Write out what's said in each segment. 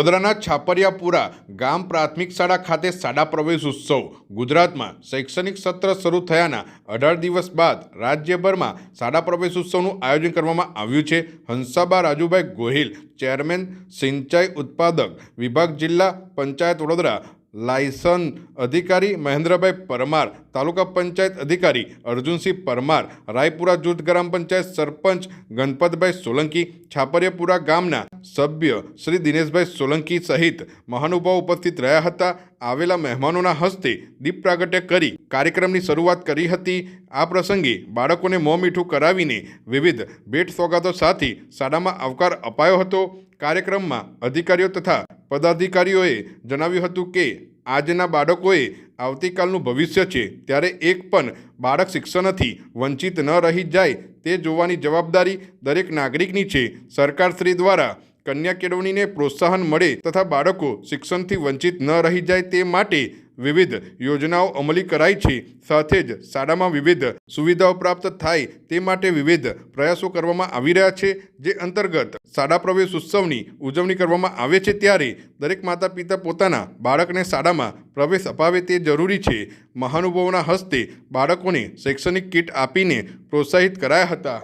વડોદરાના છાપરિયાપુરા ગામ પ્રાથમિક શાળા ખાતે શાળા પ્રવેશ ઉત્સવ. ગુજરાતમાં શૈક્ષણિક સત્ર શરૂ થયાના અઢાર દિવસ બાદ રાજ્યભરમાં શાળા પ્રવેશ ઉત્સવનું આયોજન કરવામાં આવ્યું છે. હંસાબા રાજુભાઈ ગોહિલ, ચેરમેન સિંચાઈ ઉત્પાદક વિભાગ જિલ્લા પંચાયત વડોદરા લાયસન અધિકારી મહેન્દ્રભાઈ પરમાર, તાલુકા પંચાયત અધિકારી અર્જુનસિંહ પરમાર, રાયપુરા જૂથ ગ્રામ પંચાયત સરપંચ ગણપતભાઈ સોલંકી, છાપરિયાપુરા ગામના સભ્ય શ્રી દિનેશભાઈ સોલંકી સહિત મહાનુભાવ ઉપસ્થિત રહ્યા હતા. આવેલા મહેમાનોના હસ્તે દીપ પ્રાગટ્ય કરી કાર્યક્રમની શરૂઆત કરી હતી. આ પ્રસંગે બાળકોને મોં મીઠું કરાવીને વિવિધ ભેટ સોગાદો સાથે શાળામાં આવકાર અપાયો હતો. કાર્યક્રમમાં અધિકારીઓ તથા પદાધિકારીઓએ જણાવ્યું હતું કે, આજના બાળકોએ આવતીકાલનું ભવિષ્ય છે, ત્યારે એક પણ બાળક શિક્ષણથી વંચિત ન રહી જાય તે જોવાની જવાબદારી દરેક નાગરિકની છે. સરકારશ્રી દ્વારા કન્યા કેળવણીને પ્રોત્સાહન મળે તથા બાળકો શિક્ષણથી વંચિત ન રહી જાય તે માટે વિવિધ યોજનાઓ અમલી કરાઈ છે. સાથે જ શાળામાં વિવિધ સુવિધાઓ પ્રાપ્ત થાય તે માટે વિવિધ પ્રયાસો કરવામાં આવી રહ્યા છે. જે અંતર્ગત શાળા પ્રવેશ ઉત્સવની ઉજવણી કરવામાં આવે છે ત્યારે દરેક માતા પિતા પોતાના બાળકને શાળામાં પ્રવેશ અપાવે તે જરૂરી છે. મહાનુભાવોના હસ્તે બાળકોને શૈક્ષણિક કીટ આપીને પ્રોત્સાહિત કરાયા હતા.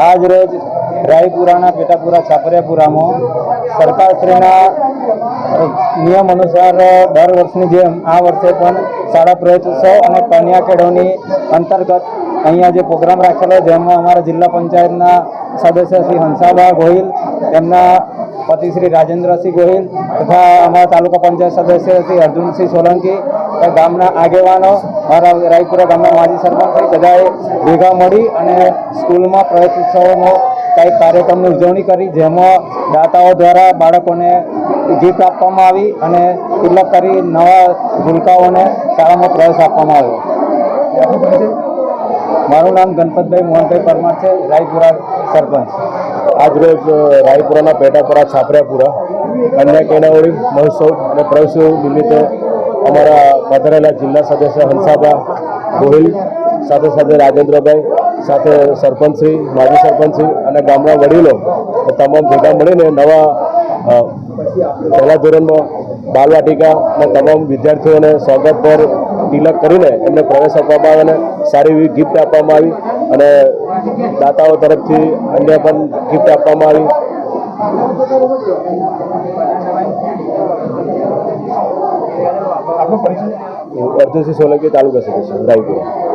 આજ રોજ રાયપુરાના, પેટાપુરા, છાપરિયાપુરામાં સરકારશ્રીના નિયમ અનુસાર દર વર્ષની જેમ આ વર્ષે પણ શાળા પ્રયોગોત્સવ અને કન્યા કેળવણી અંતર્ગત અહીંયા જે પ્રોગ્રામ રાખેલો જેમાં અમારા જિલ્લા પંચાયતના સદસ્ય શ્રી હંસાબા ગોહિલ, તેમના પતિ શ્રી રાજેન્દ્રસિંહ ગોહિલ તથા અમારા તાલુકા પંચાયત સદસ્ય શ્રી અર્જુનસિંહ સોલંકી ગામના આગેવાનો મારા રાયપુરા ગામના માજી સરપંચ બધાએ ભેગા મળી અને સ્કૂલમાં પ્રયોગ ઉત્સવનો કંઈક કાર્યક્રમની ઉજવણી કરી, જેમાં દાતાઓ દ્વારા બાળકોને ગિફ્ટ આપવામાં આવી અને તિલક કરી નવા ભૂલકાઓને શાળામાં પ્રવેશ આપવામાં આવ્યો. મારું નામ ગણપતભાઈ મોહનભાઈ પરમાર છે, રાયપુરા સરપંચ. આજરોજ રાયપુરાના પેટાપુરા છાપરાપુરા કન્યા કેળવણી મહોત્સવ અને પ્રવેશ નિમિત્તે અમારા પધારેલા જિલ્લા સદસ્ય હંસાબા ગોહિલ, સાથે સાથે રાજેન્દ્રભાઈ સાથે સરપંચશ્રી માજી સરપંચશ્રી અને ગામના વડીલો તમામ ભેગા મળીને નવા પહેલા ધોરણમાં બાલવાટિકા અને તમામ વિદ્યાર્થીઓને સ્વાગત પર તિલક કરીને એમને પ્રવેશ આપવામાં આવે અને સારી એવી ગિફ્ટ આપવામાં આવી અને દાતાઓ તરફથી અન્ય પણ ગિફ્ટ આપવામાં આવી. અર્જુનસિંહ સોલંકી તાલુકા સદસ્ય રાયપુર.